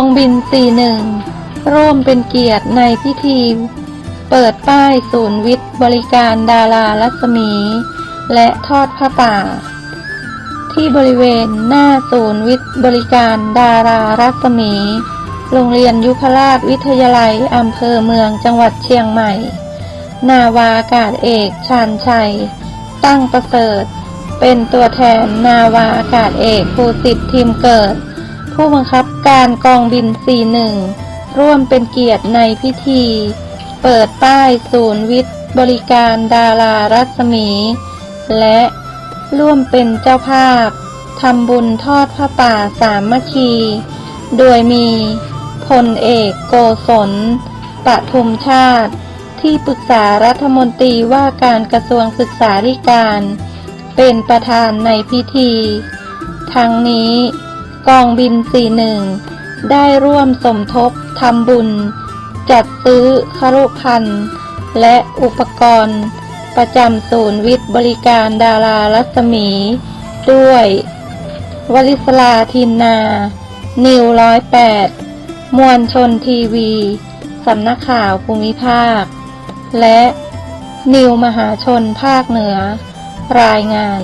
องบิน 41 ร่วมเป็นเกียรติในพิธี เปิดป้ายศูนย์วิทย์บริการดารารัศมี และทอดผ้าป่า ที่บริเวณหน้าศูนย์วิทย์บริการดารารัศมี โรงเรียนยุพราชวิทยาลัยอำเภอเมืองจังหวัดเชียงใหม่ นาวาอากาศเอกชาญชัย ตั้งประเสริฐ เป็นตัวแทนนาวาอากาศเอกภูสิทธิ์ทีมเกิด ผู้บังคับการกองบิน 41 ร่วมเป็นเกียรติในพิธี เปิดป้ายศูนย์วิทย์บริการดารารัศมี และร่วมเป็นเจ้าภาพทำบุญทอดผ้าป่าสามัคคี โดยมีพลเอกโกศลปทุมชาติ ที่ปรึกษารัฐมนตรีว่าการกระทรวงศึกษาธิการ เป็นประธานในพิธี ทั้งนี้ กองบิน 41 ได้ร่วมสมทบทำบุญ จัดซื้อครุพันธ์และอุปกรณ์ ประจำศูนย์วิทย์บริการดารารัศมี ด้วยวลิศลาทินนา นิวร้อยแปดมวลชนทีวี สำนักข่าวภูมิภาค และนิวมหาชนภาคเหนือ รายงาน